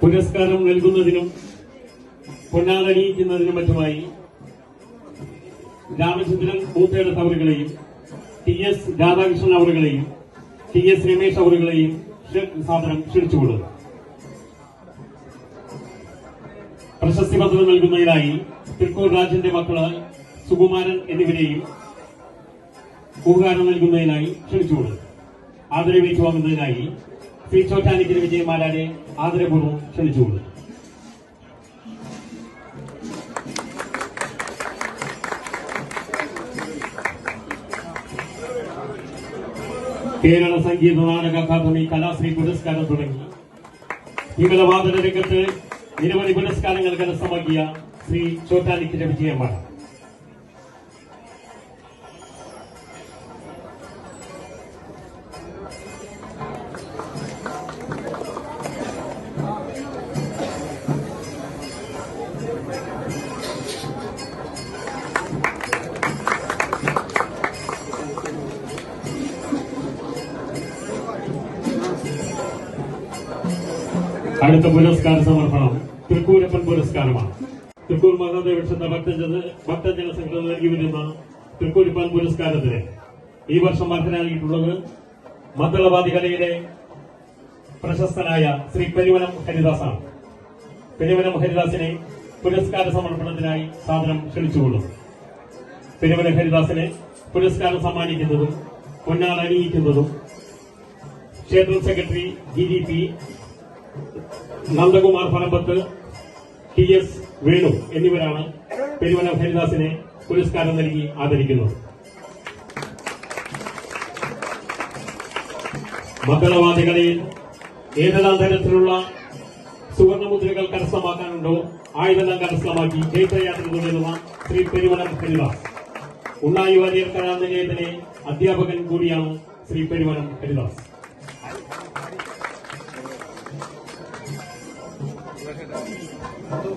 പുരസ്കാരം നൽകുന്നതിനും പൊന്നാടണിയിക്കുന്നതിനും മറ്റുമായി രാമചന്ദ്രൻ മൂത്തേടത്ത് അവറുകളെയും ടി എസ് രാധാകൃഷ്ണൻ അവറുകളെയും ടി എസ് രമേശ് അവറുകളെയും സാദരം ക്ഷണിച്ചുകൊള്ളുന്നു പ്രശസ്തി പത്രം നൽകുന്നതിനായി തൃക്കൂർ രാജന്റെ മക്കൾ സുകുമാരൻ എന്നിവരെയും ഉപകാരം നൽകുന്നതിനായി ക്ഷണിച്ചുകൊള്ളുന്നു ആദരവേറ്റു ശ്രീ ചോറ്റാനിക്കൽ വിജയമാരാനെ ആദരപൂർവം ക്ഷണിച്ചുകൊള്ളുന്നു കേരള സംഗീത നാടക അക്കാദമി കലാശ്രീ പുരസ്കാരം തുടങ്ങി. വിമലവാദന രംഗത്ത് നിരവധി പുരസ്കാരങ്ങൾ കരസ്ഥമാക്കിയ ശ്രീ ചോറ്റാനിക്കൽ വിജയമാണ് അടുത്ത പുരസ്കാര സമർപ്പണം തൃക്കൂരപ്പൻ പുരസ്കാരമാണ്. തൃക്കൂർ മഹാദേവക്ഷേത്ര ഭക്തജന ഭക്തജന സംഘടന നൽകി വരുന്ന തൃക്കൂരപ്പൻ പുരസ്കാരത്തിന് ഈ വർഷം അർഹനായിട്ടുള്ളത് മദ്ദളവാദി കലയിലെ പ്രശസ്തനായ ശ്രീ പെരുവനം ഹരിദാസാണ്. പെരുവനം ഹരിദാസിനെ പുരസ്കാര സമർപ്പണത്തിനായി സാധനം ക്ഷണിച്ചുകൊള്ളുന്നു പെരുവനം ഹരിദാസിനെ പുരസ്കാരം സമ്മാനിക്കുന്നതും പൊന്നാൾ അണിയിക്കുന്നതും ക്ഷേത്രം secretary G D P Nandakumar Panampath T S Venu എന്നിവരാണ് പെരുവനം ഹരിദാസിനെ പുരസ്കാരം നൽകി ആദരിക്കുന്നത്. മദ്ദളവാദികളിൽ ഏതെല്ലാം തരത്തിലുള്ള സുവർണമുദ്രകൾ കരസ്ഥമാക്കാനുണ്ടോ ആയുധെല്ലാം കരസ്ഥമാക്കി ജൈത്രയാത്ര തുടരുന്ന ശ്രീ പെരുവനം ഹരിദാസ്. ഉണ്ണായി വാര്യർ കലാനിലയത്തിലെ അധ്യാപകൻ കൂടിയാണ് ശ്രീ പെരുവനം ഹരിദാസ്. けど。